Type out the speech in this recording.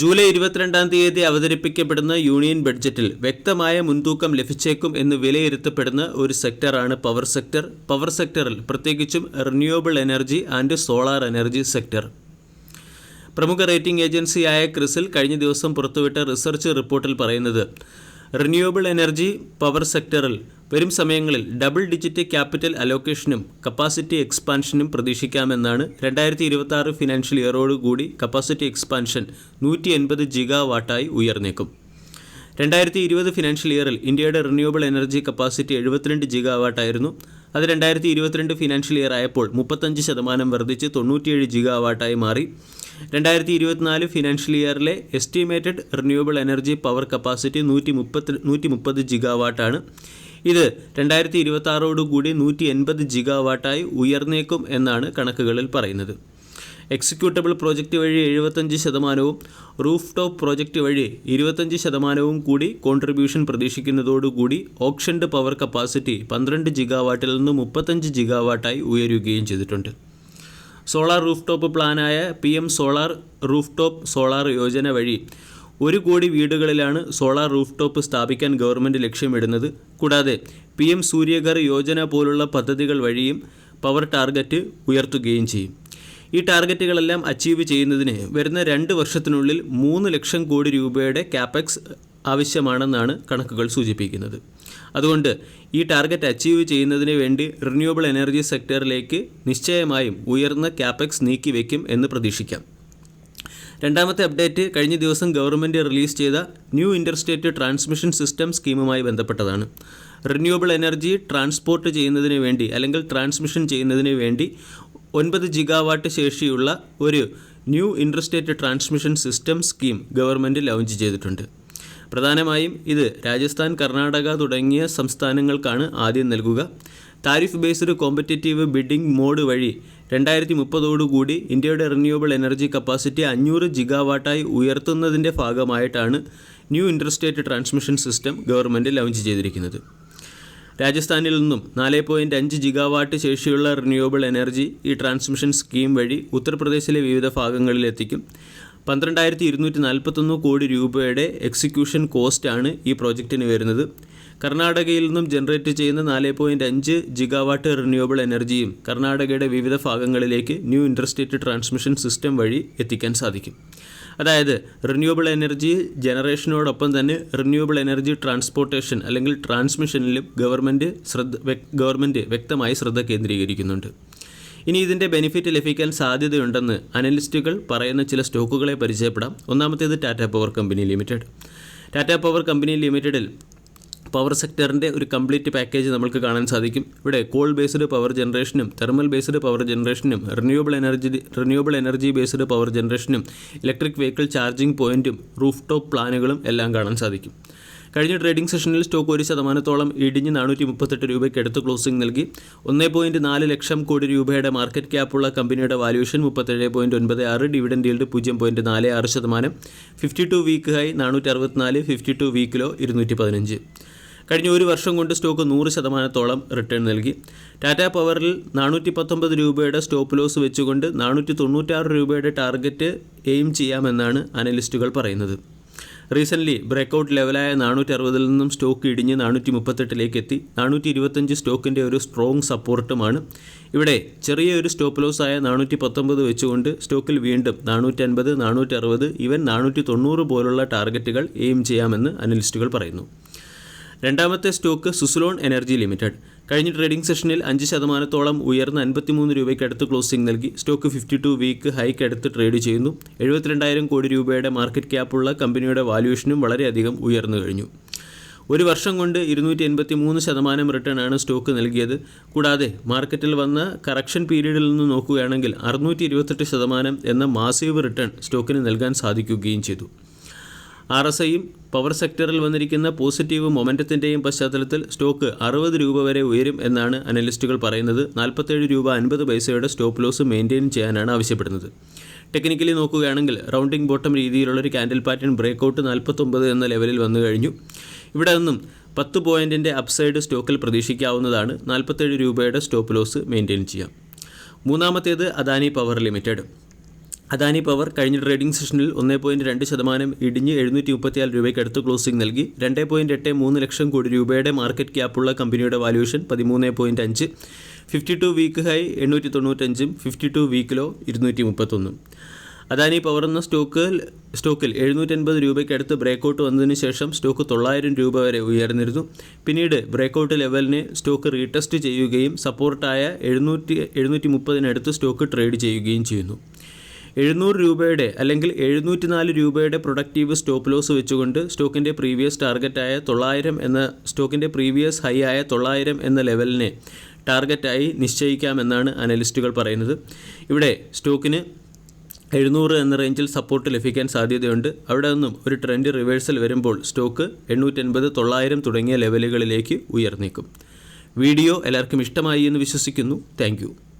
July ഇരുപത്തിരണ്ടാം തീയതി അവതരിപ്പിക്കപ്പെടുന്ന union ബഡ്ജറ്റിൽ വ്യക്തമായ മുൻതൂക്കം ലഭിച്ചേക്കും എന്ന് വിലയിരുത്തപ്പെടുന്ന ഒരു സെക്ടറാണ് പവർ സെക്ടർ. പവർ സെക്ടറിൽ പ്രത്യേകിച്ചും renewable energy and solar energy sector. പ്രമുഖ റേറ്റിംഗ് ഏജൻസിയായ ക്രിസിൽ കഴിഞ്ഞ ദിവസം പുറത്തുവിട്ട റിസർച്ച് റിപ്പോർട്ടിൽ പറയുന്നത് റിന്യൂവബിൾ എനർജി പവർ സെക്ടറിൽ വരും സമയങ്ങളിൽ ഡബിൾ ഡിജിറ്റ് ക്യാപിറ്റൽ അലോക്കേഷനും കപ്പാസിറ്റി എക്സ്പാൻഷനും പ്രതീക്ഷിക്കാമെന്നാണ് രണ്ടായിരത്തി ഇരുപത്തി ആറ് ഫിനാൻഷ്യൽ ഇയറോടുകൂടി കപ്പാസിറ്റി എക്സ്പാൻഷൻ നൂറ്റി എൺപത് ജിഗാ വാട്ടായി ഉയർന്നേക്കും. രണ്ടായിരത്തി ഇരുപത് ഫിനാൻഷ്യൽ ഇയറിൽ ഇന്ത്യയുടെ റിന്യൂവബിൾ എനർജി കപ്പാസിറ്റി എഴുപത്തിരണ്ട് ജിഗാവാട്ടായിരുന്നു അത് രണ്ടായിരത്തി ഇരുപത്തിരണ്ട് ഫിനാൻഷ്യൽ ഇയർ ആയപ്പോൾ മുപ്പത്തഞ്ച് ശതമാനം വർദ്ധിച്ച് തൊണ്ണൂറ്റിയേഴ് ജിഗാവാട്ടായി മാറി. രണ്ടായിരത്തി ഇരുപത്തിനാല് financial ഇയറിലെ estimated renewable energy power capacity നൂറ്റി മുപ്പത്തി നൂറ്റി മുപ്പത് ജിഗാവാട്ടാണ് ഇത് രണ്ടായിരത്തി ഇരുപത്തി ആറോടുകൂടി നൂറ്റി എൺപത് ജിഗാവാട്ടായി ഉയർന്നേക്കും എന്നാണ് കണക്കുകളിൽ പറയുന്നത്. എക്സിക്യൂട്ടബിൾ പ്രോജക്റ്റ് വഴി എഴുപത്തഞ്ച് ശതമാനവും റൂഫ് ടോപ്പ് പ്രോജക്റ്റ് വഴി ഇരുപത്തഞ്ച് ശതമാനവും കൂടി കോൺട്രിബ്യൂഷൻ പ്രതീക്ഷിക്കുന്നതോടുകൂടി ഓപ്ഷൻഡ് പവർ കപ്പാസിറ്റി പന്ത്രണ്ട് ജിഗാവാട്ടിൽ നിന്ന് മുപ്പത്തഞ്ച് ജിഗാവാട്ടായി ഉയരുകയും ചെയ്തിട്ടുണ്ട്. Solar roof top പ്ലാനായ P M solar rooftop solar Yojana വഴി ഒരു കോടി വീടുകളിലാണ് സോളാർ റൂഫ് ടോപ്പ് സ്ഥാപിക്കാൻ ഗവൺമെന്റ് ലക്ഷ്യമിടുന്നത്. കൂടാതെ പി എം സൂര്യഘർ യോജന പോലുള്ള പദ്ധതികൾ വഴിയും പവർ ടാർഗറ്റ് ഉയർത്തുകയും ചെയ്യും. ഈ ടാർഗറ്റുകളെല്ലാം അച്ചീവ് ചെയ്യുന്നതിന് വരുന്ന രണ്ട് വർഷത്തിനുള്ളിൽ മൂന്ന് ലക്ഷം കോടി രൂപയുടെ ക്യാപെക്സ് ആവശ്യമാണെന്നാണ് കണക്കുകൾ സൂചിപ്പിക്കുന്നത്. അതുകൊണ്ട് ഈ ടാർഗറ്റ് അച്ചീവ് ചെയ്യുന്നതിന് വേണ്ടി റിന്യൂവബിൾ എനർജി സെക്ടറിലേക്ക് നിശ്ചയമായും ഉയർന്ന ക്യാപെക്സ് നീക്കിവെക്കും എന്ന് പ്രതീക്ഷിക്കാം. രണ്ടാമത്തെ അപ്ഡേറ്റ് കഴിഞ്ഞ ദിവസം ഗവൺമെന്റ് റിലീസ് ചെയ്ത ന്യൂ ഇന്റർസ്റ്റേറ്റ് ട്രാൻസ്മിഷൻ സിസ്റ്റം സ്കീമുമായി ബന്ധപ്പെട്ടതാണ്. റിന്യൂവബിൾ എനർജി ട്രാൻസ്പോർട്ട് ചെയ്യുന്നതിന് വേണ്ടി അല്ലെങ്കിൽ ട്രാൻസ്മിഷൻ ചെയ്യുന്നതിന് വേണ്ടി ഒൻപത് ജിഗാവാട്ട് ശേഷിയുള്ള ഒരു new interstate transmission system scheme government launch ചെയ്തിട്ടുണ്ട്. പ്രധാനമായും ഇത് രാജസ്ഥാൻ കർണാടക തുടങ്ങിയ സംസ്ഥാനങ്ങൾക്കാണ് ആദ്യം നൽകുക. Tariff based competitive bidding mode വഴി രണ്ടായിരത്തി മുപ്പതോടുകൂടി ഇന്ത്യയുടെ റിന്യൂവബിൾ എനർജി കപ്പാസിറ്റി അഞ്ഞൂറ് ജിഗാവാട്ടായി ഉയർത്തുന്നതിന്റെ ഭാഗമായിട്ടാണ് new interstate transmission system government launch ചെയ്തിരിക്കുന്നത്. രാജസ്ഥാനിൽ നിന്നും നാല് പോയിന്റ് അഞ്ച് ജിഗാവാട്ട് ശേഷിയുള്ള റിന്യൂവബിൾ എനർജി ഈ ട്രാൻസ്മിഷൻ സ്കീം വഴി ഉത്തർപ്രദേശിലെ വിവിധ ഭാഗങ്ങളിലെത്തിക്കും പന്ത്രണ്ടായിരത്തി ഇരുന്നൂറ്റി നാൽപ്പത്തൊന്ന് കോടി രൂപയുടെ എക്സിക്യൂഷൻ കോസ്റ്റാണ് ഈ പ്രോജക്റ്റിന് വരുന്നത്. കർണാടകയിൽ നിന്നും ജനറേറ്റ് ചെയ്യുന്ന നാല് പോയിന്റ് അഞ്ച് ജിഗാവാട്ട് റിന്യൂവബിൾ എനർജിയും കർണാടകയുടെ വിവിധ ഭാഗങ്ങളിലേക്ക് ന്യൂ ഇന്റർസ്റ്റേറ്റ് ട്രാൻസ്മിഷൻ സിസ്റ്റം വഴി എത്തിക്കാൻ സാധിക്കും. അതായത് റിന്യൂവബിൾ എനർജി ജനറേഷനോടൊപ്പം തന്നെ റിന്യൂവബിൾ എനർജി ട്രാൻസ്പോർട്ടേഷൻ അല്ലെങ്കിൽ ട്രാൻസ്മിഷനിലും ഗവൺമെന്റ് ശ്രദ്ധ ഗവൺമെന്റ് വ്യക്തമായി ശ്രദ്ധ കേന്ദ്രീകരിക്കുന്നുണ്ട്. ഇനി ഇതിന്റെ ബെനിഫിറ്റ് ലഭിക്കാൻ സാധ്യതയുണ്ടെന്ന് അനലിസ്റ്റുകൾ പറയുന്ന ചില സ്റ്റോക്കുകളെ പരിചയപ്പെടാം. ഒന്നാമത്തേത് Tata power company limited. Tata power company ലിമിറ്റഡിൽ പവർ സെക്ടറിന്റെ ഒരു കംപ്ലീറ്റ് പാക്കേജ് നമുക്ക് കാണാൻ സാധിക്കും. ഇവിടെ കോൾ ബേസ്ഡ് പവർ ജനറേഷനും thermal based power ജനറേഷനും renewable energy renewable energy based power ജനറേഷനും electric vehicle charging പോയിന്റും റൂഫ് ടോപ്പ് പ്ലാനുകളും എല്ലാം കാണാൻ സാധിക്കും. കഴിഞ്ഞ ട്രേഡിംഗ് സെഷനിൽ സ്റ്റോക്ക് ഒരു ശതമാനത്തോളം ഇടിഞ്ഞ് നാനൂറ്റി മുപ്പത്തെട്ട് രൂപയ്ക്ക് അടുത്ത് ക്ലോസിംഗ് നൽകി. ഒന്നേ പോയിന്റ് നാല് ലക്ഷം കോടി രൂപയുടെ മാർക്കറ്റ് ക്യാപ്പുള്ള കമ്പനിയുടെ വാല്യൂഷൻ മുപ്പത്തേഴ് പോയിന്റ് ഒൻപത് ആറ് ഡിവിഡൻഡ് ഈൽഡ് പൂജ്യം പോയിന്റ് നാല് ആറ് ശതമാനം. ഫിഫ്റ്റി ടു വീക്ക് ഹൈ നാനൂറ്റി അറുപത്തിനാല് ഫിഫ്റ്റി ടു വീക്കിലോ ഇരുന്നൂറ്റി പതിനഞ്ച്. കഴിഞ്ഞ ഒരു വർഷം കൊണ്ട് സ്റ്റോക്ക് നൂറ് ശതമാനത്തോളം റിട്ടേൺ നൽകി. ടാറ്റ പവറിൽ നാനൂറ്റി പത്തൊമ്പത് രൂപയുടെ സ്റ്റോപ്പ് ലോസ് വെച്ചുകൊണ്ട് നാനൂറ്റി തൊണ്ണൂറ്റാറ് രൂപയുടെ ടാർഗറ്റ് എയിം ചെയ്യാമെന്നാണ് അനലിസ്റ്റുകൾ പറയുന്നത്. റീസെന്റ്ലി ബ്രേക്കൗട്ട് ലെവലായ നാനൂറ്റി അറുപതിൽ നിന്നും സ്റ്റോക്ക് ഇടിഞ്ഞ് നാനൂറ്റി മുപ്പത്തെട്ടിലേക്ക് എത്തി. നാനൂറ്റി ഇരുപത്തഞ്ച് സ്റ്റോക്കിന്റെ ഒരു സ്ട്രോങ് സപ്പോർട്ടുമാണ് ഇവിടെ ചെറിയൊരു സ്റ്റോപ്പ് ലോസ് ആയ നാനൂറ്റി പത്തൊമ്പത് വെച്ചുകൊണ്ട് സ്റ്റോക്കിൽ വീണ്ടും നാനൂറ്റി അൻപത് നാനൂറ്റി അറുപത് ഈവൻ നാനൂറ്റി തൊണ്ണൂറ് പോലുള്ള ടാർഗറ്റുകൾ എയിം ചെയ്യാമെന്ന് അനലിസ്റ്റുകൾ പറയുന്നു. രണ്ടാമത്തെ സ്റ്റോക്ക് സുസുലോൺ എനർജി ലിമിറ്റഡ്. കഴിഞ്ഞ ട്രേഡിംഗ് സെഷനിൽ അഞ്ച് ശതമാനത്തോളം ഉയർന്ന അൻപത്തിമൂന്ന് രൂപയ്ക്ക് അടുത്ത് ക്ലോസിംഗ് നൽകി. സ്റ്റോക്ക് ഫിഫ്റ്റി ടു വീക്ക് ഹൈക്ക് അടുത്ത് ട്രേഡ് ചെയ്യുന്നു. എഴുപത്തിരണ്ടായിരം കോടി രൂപയുടെ മാർക്കറ്റ് ക്യാപ്പുള്ള കമ്പനിയുടെ വാല്യൂഷനും വളരെയധികം ഉയർന്നു കഴിഞ്ഞു. ഒരു വർഷം കൊണ്ട് ഇരുന്നൂറ്റി എൺപത്തി മൂന്ന് ശതമാനം റിട്ടേൺ ആണ് സ്റ്റോക്ക് നൽകിയത്. കൂടാതെ മാർക്കറ്റിൽ വന്ന കറക്ഷൻ പീരീഡിൽ നിന്ന് നോക്കുകയാണെങ്കിൽ അറുന്നൂറ്റി ഇരുപത്തെട്ട് ശതമാനം എന്ന മാസീവ് റിട്ടേൺ സ്റ്റോക്കിന് നൽകാൻ സാധിക്കുകയും ചെയ്തു. ആർ എസ് ഐയും പവർ സെക്ടറിൽ വന്നിരിക്കുന്ന പോസിറ്റീവ് മൊമെന്റത്തിന്റെയും പശ്ചാത്തലത്തിൽ സ്റ്റോക്ക് അറുപത് രൂപ വരെ ഉയരും എന്നാണ് അനലിസ്റ്റുകൾ പറയുന്നത്. നാൽപ്പത്തേഴ് രൂപ അൻപത് പൈസയുടെ സ്റ്റോപ്പ് ലോസ് മെയിന്റെയിൻ ചെയ്യാനാണ് ആവശ്യപ്പെടുന്നത്. ടെക്നിക്കലി നോക്കുകയാണെങ്കിൽ റൗണ്ടിംഗ് ബോട്ടം രീതിയിലുള്ള ഒരു ക്യാൻഡിൽ പാറ്റേൺ ബ്രേക്കൗട്ട് നാൽപ്പത്തൊമ്പത് എന്ന ലെവലിൽ വന്നു കഴിഞ്ഞു. ഇവിടെ നിന്നും പത്ത് പോയിന്റിന്റെ അപ്സൈഡ് സ്റ്റോക്കിൽ പ്രതീക്ഷിക്കാവുന്നതാണ്. നാൽപ്പത്തേഴ് രൂപയുടെ സ്റ്റോപ്പ് ലോസ് മെയിന്റെയിൻ ചെയ്യാം. മൂന്നാമത്തേത് Adani power limited. Adani power കഴിഞ്ഞ ട്രേഡിംഗ് സെഷനിൽ ഒന്നേ പോയിന്റ് രണ്ട് ശതമാനം ഇടിഞ്ഞ് എഴുന്നൂറ്റി മുപ്പത്തിയാൽ രൂപയ്ക്ക് അടുത്ത് ക്ലോസിംഗ് നൽകി. രണ്ട് പോയിന്റ് എട്ട് മൂന്ന് ലക്ഷം കോടി രൂപയുടെ മാർക്കറ്റ് ക്യാപ്പുള്ള കമ്പനിയുടെ വാല്യൂഷൻ പതിമൂന്ന് പോയിന്റ് അഞ്ച്. ഫിഫ്റ്റി ടു വീക്ക് ഹൈ എണ്ണൂറ്റി തൊണ്ണൂറ്റഞ്ചും ഫിഫ്റ്റി ടു വീക്കിലോ ഇരുന്നൂറ്റി മുപ്പത്തൊന്നും അദാനി പവർ എന്ന സ്റ്റോക്ക് സ്റ്റോക്കിൽ എഴുന്നൂറ്റൻപത് രൂപയ്ക്ക് അടുത്ത് ബ്രേക്കൗട്ട് വന്നതിന് ശേഷം സ്റ്റോക്ക് തൊള്ളായിരം രൂപ വരെ ഉയർന്നിരുന്നു. പിന്നീട് ബ്രേക്കൗട്ട് ലെവലിനെ സ്റ്റോക്ക് റീടെസ്റ്റ് ചെയ്യുകയും സപ്പോർട്ടായ എഴുന്നൂറ്റി എഴുന്നൂറ്റി മുപ്പതിനടുത്ത് സ്റ്റോക്ക് ട്രേഡ് ചെയ്യുകയും ചെയ്യുന്നു. എഴുന്നൂറ് രൂപയുടെ അല്ലെങ്കിൽ എഴുന്നൂറ്റി നാല് രൂപയുടെ പ്രൊഡക്റ്റീവ് സ്റ്റോപ്പ് ലോസ് വെച്ചുകൊണ്ട് സ്റ്റോക്കിന്റെ പ്രീവിയസ് ടാർഗറ്റായ തൊള്ളായിരം എന്ന സ്റ്റോക്കിന്റെ പ്രീവിയസ് ഹൈ ആയ തൊള്ളായിരം എന്ന ലെവലിനെ ടാർഗറ്റായി നിശ്ചയിക്കാമെന്നാണ് അനലിസ്റ്റുകൾ പറയുന്നത്. ഇവിടെ സ്റ്റോക്കിന് എഴുന്നൂറ് എന്ന റേഞ്ചിൽ സപ്പോർട്ട് ലഭിക്കാൻ സാധ്യതയുണ്ട്. അവിടെ നിന്നും ഒരു ട്രെൻഡ് റിവേഴ്സൽ വരുമ്പോൾ സ്റ്റോക്ക് എണ്ണൂറ്റൻപത് തൊള്ളായിരം തുടങ്ങിയ ലെവലുകളിലേക്ക് ഉയർന്നേക്കും. വീഡിയോ എല്ലാവർക്കും ഇഷ്ടമായി എന്ന് വിശ്വസിക്കുന്നു. താങ്ക്